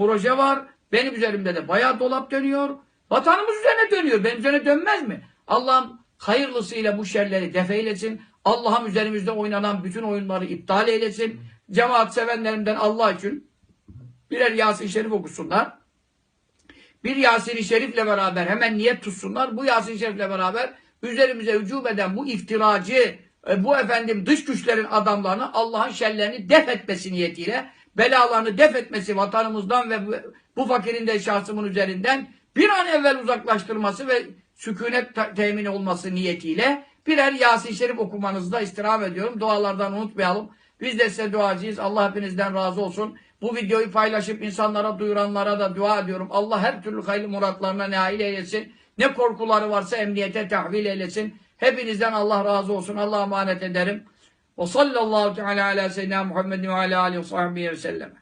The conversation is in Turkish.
proje var. Benim üzerimde de bayağı dolap dönüyor. Vatanımız üzerine dönüyor. Benim üzerine dönmez mi? Allah'ım hayırlısıyla bu şerleri def eylesin. Allah'ım üzerimizde oynanan bütün oyunları iptal eylesin. Cemaat sevenlerimden Allah için birer Yasin Şerif okusunlar. Bir Yasin-i Şerif'le beraber hemen niyet tutsunlar. Bu Yasin-i Şerif'le beraber üzerimize hücum eden bu iftiracı, e, bu efendim dış güçlerin adamlarını Allah'ın şerlerini def etmesi niyetiyle belalarını def etmesi vatanımızdan ve bu, fakirin de şahsımın üzerinden bir an evvel uzaklaştırması ve sükunet te- temin olması niyetiyle birer Yasin-i Şerif okumanızı da istirham ediyorum. Dualardan unutmayalım. Biz de size duacıyız. Allah hepinizden razı olsun. Bu videoyu paylaşıp insanlara duyuranlara da dua ediyorum. Allah her türlü hayırlı muratlarına nail eylesin. Ne korkuları varsa emniyete tahvil eylesin. Hepinizden Allah razı olsun. Allah'a emanet ederim. Ve sallallahu teala ala seyyidina Muhammedin ve ala aleyhi ve sahbihi ve sellem.